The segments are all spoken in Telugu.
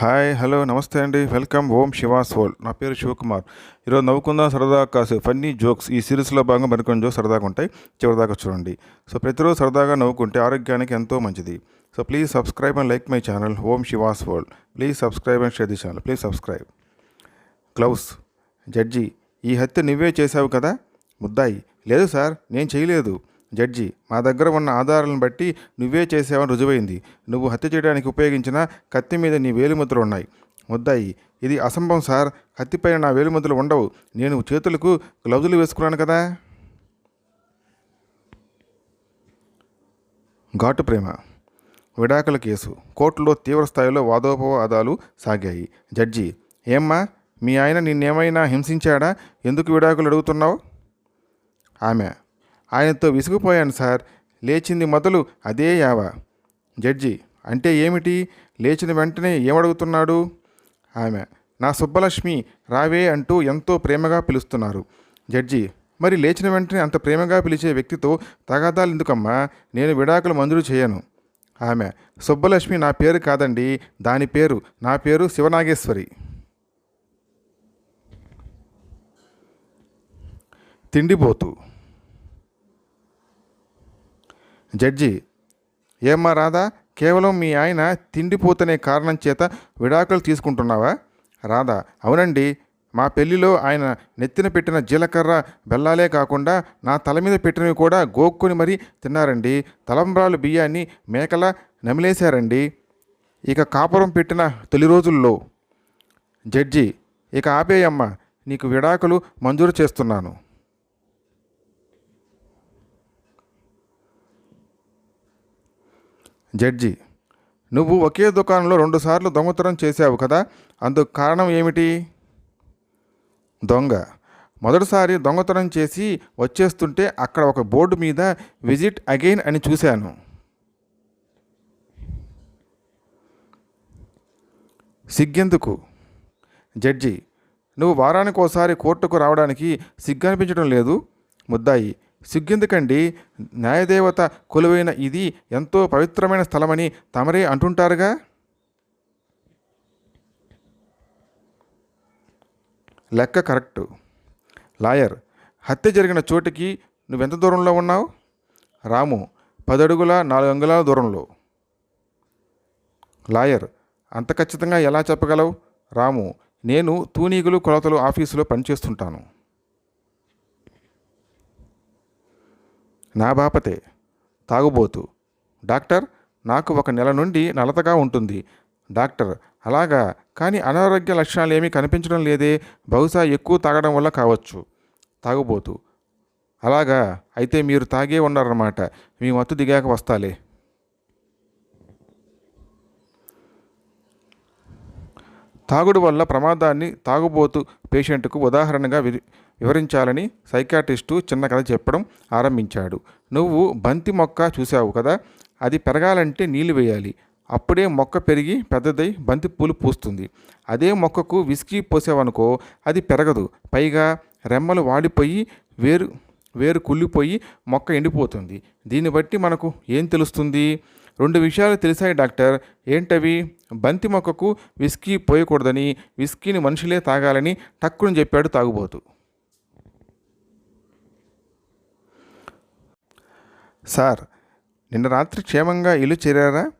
హాయ్ హలో నమస్తే అండి. వెల్కమ్. ఓం శివాస్ హోల్ నా పేరు శివకుమార్. ఈరోజు నవ్వుకుందాం సరదా కాసు ఫన్నీ జోక్స్. ఈ సిరీస్లో భాగంగా మరికొన్ని జోక్స్ సరదాగా ఉంటాయి. చివరిదాకా చూడండి. సో ప్రతిరోజు సరదాగా నవ్వుకుంటే ఆరోగ్యానికి ఎంతో మంచిది. So please subscribe and like my channel. Om Shivas world please subscribe and share the channel. Please subscribe. Gloves judge ఈ హత్య నువ్వే చేశావు కదా? ముద్దాయి. లేదు సార్ నేను చేయలేదు. జడ్జి మా దగ్గర ఉన్న ఆధారాలను బట్టి నువ్వే చేసావని రుజువైంది. నువ్వు హత్య చేయడానికి ఉపయోగించిన కత్తి మీద నీ వేలిముద్రలు ఉన్నాయి. ముద్దాయి ఇది అసంభవం సార్. కత్తిపైన నా వేలిముద్రలు ఉండవు. నేను చేతులకు గ్లౌజులు వేసుకున్నాను కదా. ఘాటు ప్రేమ. విడాకుల కేసు. కోర్టులో తీవ్రస్థాయిలో వాదోపవాదాలు సాగాయి. జడ్జి ఏమ్మా మీ ఆయన నిన్నేమైనా హింసించాడా? ఎందుకు విడాకులు అడుగుతున్నావు? ఆమె ఆయనతో విసిగిపోయాను సార్. లేచింది మొదలు అదే యావ. జడ్జి అంటే ఏమిటి? లేచిన వెంటనే ఏమడుగుతున్నాడు? ఆమె నా సుబ్బలక్ష్మి రావే అంటూ ఎంతో ప్రేమగా పిలుస్తున్నారు. జడ్జి మరి లేచిన వెంటనే అంత ప్రేమగా పిలిచే వ్యక్తితో తగాదాలు ఎందుకమ్మా? నేను విడాకులు మంజూరు చేయను. ఆమె సుబ్బలక్ష్మి నా పేరు కాదండి దాని పేరు నా పేరు శివనాగేశ్వరి. తిండిపోతు. జడ్జి ఏమ్మా రాధా కేవలం మీ ఆయన తిండిపోతనే కారణం చేత విడాకులు తీసుకుంటున్నావా? రాధా అవునండి. మా పెళ్ళిలో ఆయన నెత్తిన పెట్టిన జీలకర్ర బెల్లాలే కాకుండా నా తల మీద పెట్టినవి కూడా గోక్కుని మరీ తిన్నారండి. తలంబ్రాలు బియ్యాన్ని మేకల నమిలేశారండి. ఇక కాపురం పెట్టిన తొలి రోజుల్లో. జడ్జి ఇక ఆపేయమ్మ నీకు విడాకులు మంజూరు చేస్తున్నాను. జడ్జి నువ్వు ఒకే దుకాణంలో రెండుసార్లు దొంగతనం చేశావు కదా అందుకు కారణం ఏమిటి? దొంగ మొదటిసారి దొంగతనం చేసి వచ్చేస్తుంటే అక్కడ ఒక బోర్డు మీద విజిట్ అగైన్ అని చూశాను. సిగ్గెందుకు? జడ్జి నువ్వు వారానికి ఒకసారి కోర్టుకు రావడానికి సిగ్గనిపించడం లేదు ముద్దాయి. సిగ్గెందుకండి? న్యాయదేవత కొలువైన ఇది ఎంతో పవిత్రమైన స్థలమని తమరే అంటుంటారుగా? లెక్క కరెక్టు. లాయర్ హత్య జరిగిన చోటికి నువ్వెంత దూరంలో ఉన్నావు? రాము పదడుగుల నాలుగు అంగుళాల దూరంలో. లాయర్ అంత ఖచ్చితంగా ఎలా చెప్పగలవు? రాము నేను తూనీగులు కొలతలు ఆఫీసులో పనిచేస్తుంటాను. నా బాపతే. తాగుబోతు. డాక్టర్ నాకు ఒక నెల నుండి నలతగా ఉంటుంది. డాక్టర్ అలాగా. కానీ అనారోగ్య లక్షణాలు ఏమీ కనిపించడం లేదే. బహుశా ఎక్కువ తాగడం వల్ల కావచ్చు. తాగుబోతు. అలాగా. అయితే మీరు తాగే ఉన్నారన్నమాట. మీ మత్తు దిగాక వస్తాలే. తాగుడు వల్ల ప్రమాదాన్ని తాగుబోతు పేషెంట్కు ఉదాహరణగా వి వివరించాలని సైకాట్రిస్టు చిన్న కథ చెప్పడం ఆరంభించాడు. నువ్వు బంతి మొక్క చూసావు కదా అది పెరగాలంటే నీళ్ళు వేయాలి. అప్పుడే మొక్క పెరిగి పెద్దదై బంతి పూలు పూస్తుంది. అదే మొక్కకు విసికి పోసావనుకో అది పెరగదు. పైగా రెమ్మలు వాడిపోయి వేరు వేరు కుళ్ళిపోయి మొక్క ఎండిపోతుంది. దీన్ని బట్టి మనకు ఏం తెలుస్తుంది? రెండు విషయాలు తెలిసాయి డాక్టర్. ఏంటవి? బంతి మొక్కకు విస్కీ పోయకూడదని విస్కీని మనుషులే తాగాలని టక్కుని చెప్పాడు తాగుబోతు. సార్ నిన్న రాత్రి క్షేమంగా ఇల్లు చేరారా?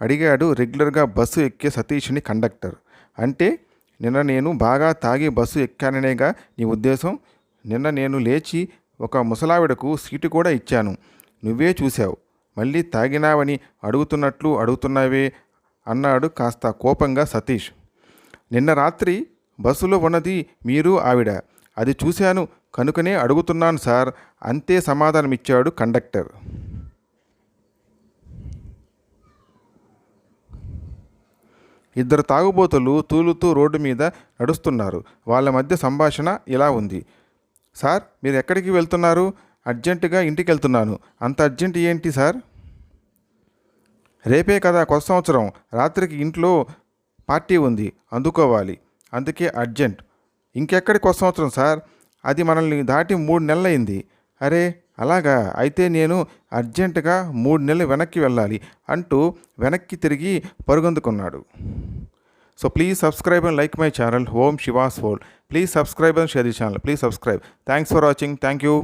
అడిగాడు రెగ్యులర్గా బస్సు ఎక్కే సతీష్ని కండక్టర్. అంటే నిన్న నేను బాగా తాగి బస్సు ఎక్కాననేగా నీ ఉద్దేశం? నిన్న నేను లేచి ఒక ముసలావిడకు సీటు కూడా ఇచ్చాను. నువ్వే చూశావు. మళ్ళీ తాగినావని అడుగుతున్నట్లు అడుగుతున్నావే అన్నాడు కాస్త కోపంగా సతీష్. నిన్న రాత్రి బస్సులో ఉన్నది మీరు ఆవిడ. అది చూశాను కనుకనే అడుగుతున్నాను సార్. అంతే సమాధానమిచ్చాడు కండక్టర్. ఇద్దరు తాగుబోతులు తూలుతూ రోడ్డు మీద నడుస్తున్నారు. వాళ్ళ మధ్య సంభాషణ ఇలా ఉంది. సార్ మీరు ఎక్కడికి వెళ్తున్నారు? అర్జెంటుగా ఇంటికి వెళ్తున్నాను అంత అర్జెంట్ ఏంటి సార్? రేపే కదా కొత్త సంవత్సరం. రాత్రికి ఇంట్లో పార్టీ ఉంది. అందుకోవాలి. అందుకే అర్జెంట్. ఇంకెక్కడికి కొత్త సంవత్సరం సార్? అది మనల్ని దాటి మూడు నెలలైంది. అరే అలాగా? అయితే నేను అర్జెంటుగా మూడు నెలలు వెనక్కి వెళ్ళాలి అంటూ వెనక్కి తిరిగి పరుగొందుకున్నాడు. So please subscribe and like my channel. Om Shivas world please subscribe and share the channel. Please subscribe. Thanks for watching. Thank you.